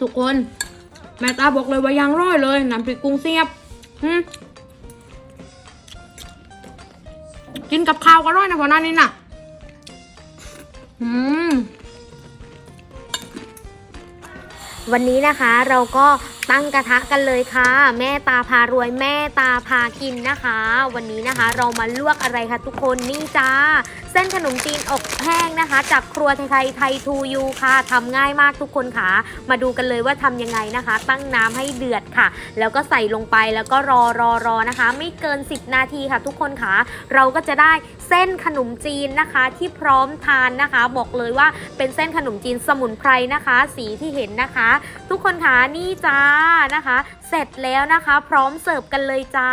ทุกคน แม่ตาบอกเลยว่ายังร้อยเลยน้ำพริกกุ้งเสียบกินกับข้าวก็ร้อยนะพอหน้านี้น่ะ อืมวันนี้นะคะเราก็ ตั้งกระทะกันเลยค่ะ แม่ตาพารวยแม่ตาพากินนะคะ วันนี้นะคะเรามาลวกอะไรคะทุกคนนี่จ้า เส้นขนมจีนอบแห้งนะคะ จากครัวไทยไทยไทยทูยูค่ะทำง่ายมากทุกคนค่ะ มาดูกันเลยว่าทำยังไงนะคะ ตั้งน้ำให้เดือดค่ะ แล้วก็ใส่ลงไปแล้วก็รอรอรอนะคะ ไม่เกิน 10 นาทีค่ะ ทุกคนค่ะ เราก็จะได้เส้นขนมจีนนะคะที่พร้อมทานนะคะ บอกเลยว่าเป็นเส้นขนมจีนสมุนไพรนะคะ สีที่เห็นนะคะ ทุกคนค่ะนี่จ้านะคะ เสร็จแล้วนะคะ พร้อมเสิร์ฟกันเลยจ้า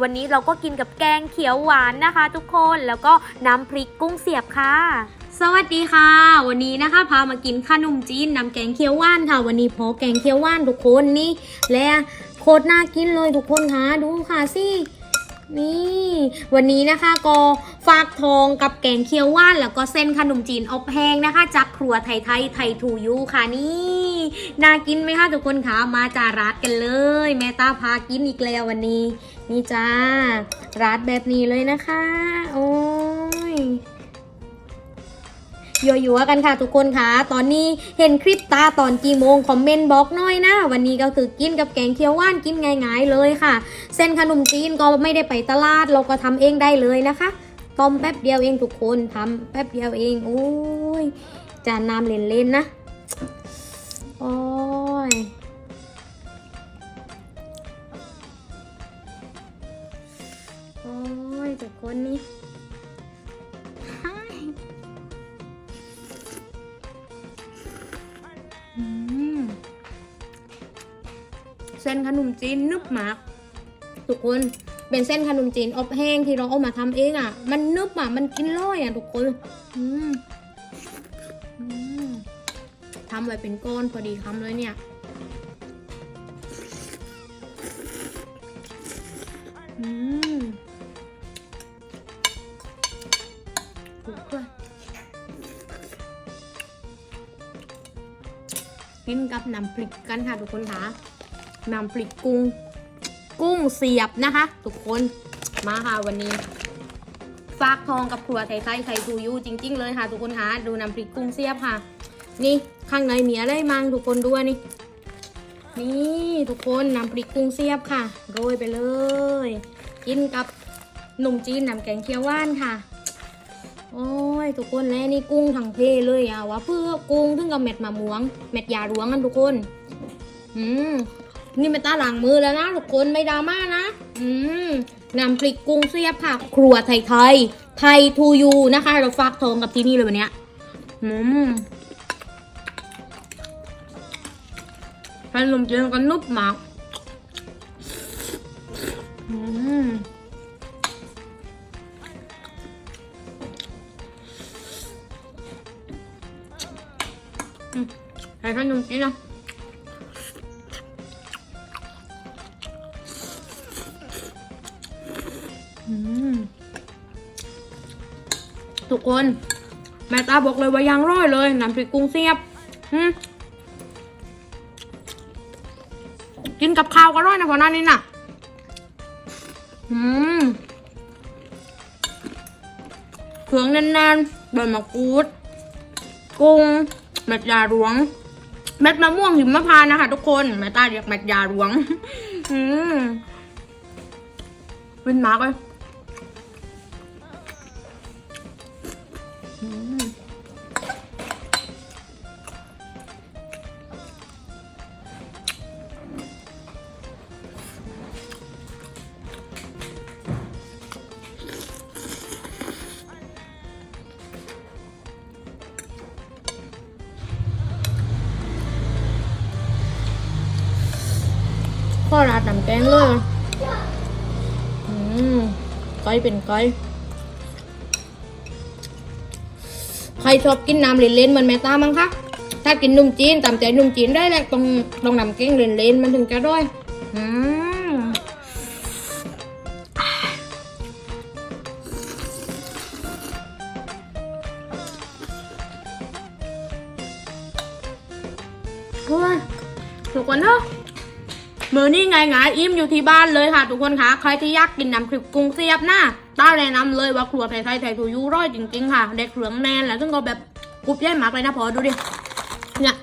วันนี้เราก็กินกับแกงเขียวหวานนะคะ ทุกคนแล้วก็น้ำพริกกุ้งเสียบค่ะสวัสดีค่ะ วันนี้นะคะพามากินขนมจีนน้ำแกงเขียวหวานค่ะ วันนี้พอแกงเขียวหวานทุกคนนี่และโคตรน่ากินเลยทุกคนค่ะดูค่ะสิ นี่ วันนี้นะคะก็ฝากทองกับแกงเคียวว่าน แล้วก็เส้นขนมจีนอบแห้งนะคะ จากครัวไทยไทยไทยทูยูค่ะนี่ น่ากินไหมคะทุกคนคะมาจารัดกันเลย แม่ตาพากินอีกแล้ววันนี้ นี่จ้ารัดแบบนี้เลยนะคะ โอ้ย ยัวๆกันค่ะทุกคนค่ะ ตอนนี้เห็นคลิปตาตอนกี่โมงคอมเมนต์บอกหน่อยนะ วันนี้ก็คือกินกับแกงเคียวว่านกินง่ายๆเลยค่ะ เส้นขนมจีนก็ไม่ได้ไปตลาดเราก็ทำเองได้เลยนะคะต้มแป๊บเดียวเองทุกคนทำแป๊บเดียวเองโอ้ยจานน้ำเล่นๆนะ ส้นขนมจีนนึบมากทุกคนเป็นเส้นขนมจีนอบแห้งที่เราเอามาทำเองอะ มันนึบอะ มันกินร้อยอะทุกคนทำไว้เป็นก้อนพอดีคำเลยเนี่ย อืมถูกด้วยกินกับน้ำพริกกันค่ะทุกคนค่ะ นำพริกกุ้ง กุ้งเสียบนะคะ ทุกคนมาค่ะวันนี้ฝากทองกับครัวไทยไทยไทยทูยูจริง ๆ เลยค่ะ ทุกคนคะดูน้ำพริกกุ้งเสียบค่ะ นี่ข้างในมีอะไรมั่งทุกคนด้วยนี่ นี่ทุกคนน้ำพริกกุ้งเสียบค่ะโรยไปเลย กินกับหนุ่มจีนน้ำแกงเขียวหวานค่ะ โอ้ยทุกคนแล้วนี่กุ้งทั้งเพเลยอะวะเพื่อกุ้งถึงกับเม็ดมะม่วง เม็ดยาหลวงกันทุกคน อืม นี่เป็นตาหลังมือแล้วนะทุกคนไม่ดราม่านะ อืมน้ำพริกกุ้งเสียบค่ะครัวไทยไทยไทยทูยูนะคะ เราฝากทองกับที่นี่เลยวันนี้อืมขนมจีนก็นุบมากอืมใส่ขนมจีนนะ ทุกคนแม่ตาบอกเลยว่ายังร้อยเลยน้ำพริกกุ้งเสียบกินกับข้าวก็ร้อยนะพอหน้านี้น่ะอืมเครื่องแน่นๆใบมะกรูด กุ้งเม็ดยาหลวง เม็ดมะม่วงหิมพานต์นะคะ ทุกคนแม่ตาเรียกเม็ดยาหลวง อืมวินมากเลย อืมข้อราดน้ำแกงเลย อืมไก่เป็นไก่ ใครชอบกินน้ำเล่นๆเหมือนแม่ตามั้งคะถ้ากินนุ่มจีนตามใจนุ่มจีนได้แหละต้องต้องน้ำแกงเล่นๆมันถึงจะร่อยอืมเฮ้ยทุกคนเถอะ มือนี่ไงไงอิ่มอยู่ที่บ้านเลยค่ะทุกคนคะใครที่อยากกินน้ำพริกกุ้งเสียบหน้าต้าแนะนำเลยว่าครัวไทยไทยไทยทูยูร้อยจริงๆค่ะเด็กเหลืองแนนแหละซึ่งก็แบบกรุบใหญ่มากเลยนะพอดูดิเนี่ย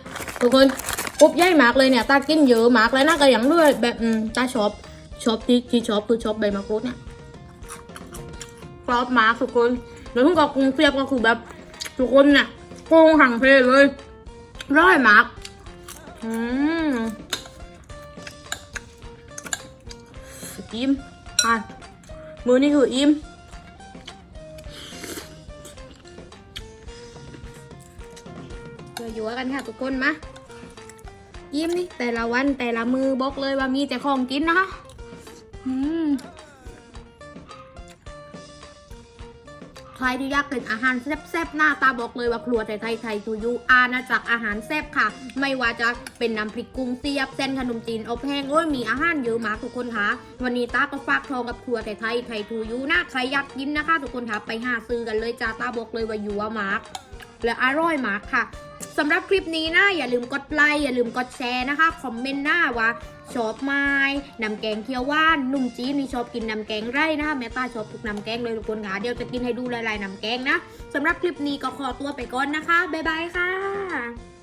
ทุกคนกรุบใหญ่มากเลยเนี่ยตากินเยอะมากเลยนะก็อย่างด้วยแบบตาชอบชอบที่ที่ชอบคือชอบใบมะกรูดเนี่ยกรอบมากทุกคนแล้วทุกคนกุ้งเสียบก็คือแบบทุกคนเนี่ยกุ้งหั่งเพลเลยร้อยมากอืม อิ่มอะมือนี่คืออิ่มเดี๋ยวอยู่กันค่ะทุกคนมา ยิ้มนี่แต่ละวันแต่ละมือบอกเลยว่ามีแต่ของกินนะคะ ใครที่อยากกินอาหารแซ่บๆหน้าตาบอกเลยว่าครัวไทยไทยไทยทูยูอาณาจักรอาหารแซ่บค่ะ ไม่ว่าจะเป็นน้ำพริกกุ้งเสียบเส้นขนมจีนอบแห้งโอ้ยมีอาหารเยอะมากทุกคนค่ะ วันนี้ตาก็ฝากทองกับครัวไทยไทยไทยทูยูนะใครอยากกินนะคะ ทุกคนค่ะไปหาซื้อกันเลยจ้าตาบอกเลยว่าอยู่ว่ามาก และอร่อยมากค่ะสำหรับคลิปนี้นะอย่าลืมกดไลค์อย่าลืมกดแชร์นะคะคอมเมนต์หน้าว่าชอบไม้น้ำแกงเคียวว่านหนุ่มจีนนี่ชอบกินน้ำแกงไร่นะคะแม่ตาชอบทุกน้ำแกงเลยทุกคนค่ะเดี๋ยวจะกินให้ดูหลายๆน้ำแกงนะสำหรับคลิปนี้ก็ขอตัวไปก่อนนะคะบ๊ายบายค่ะ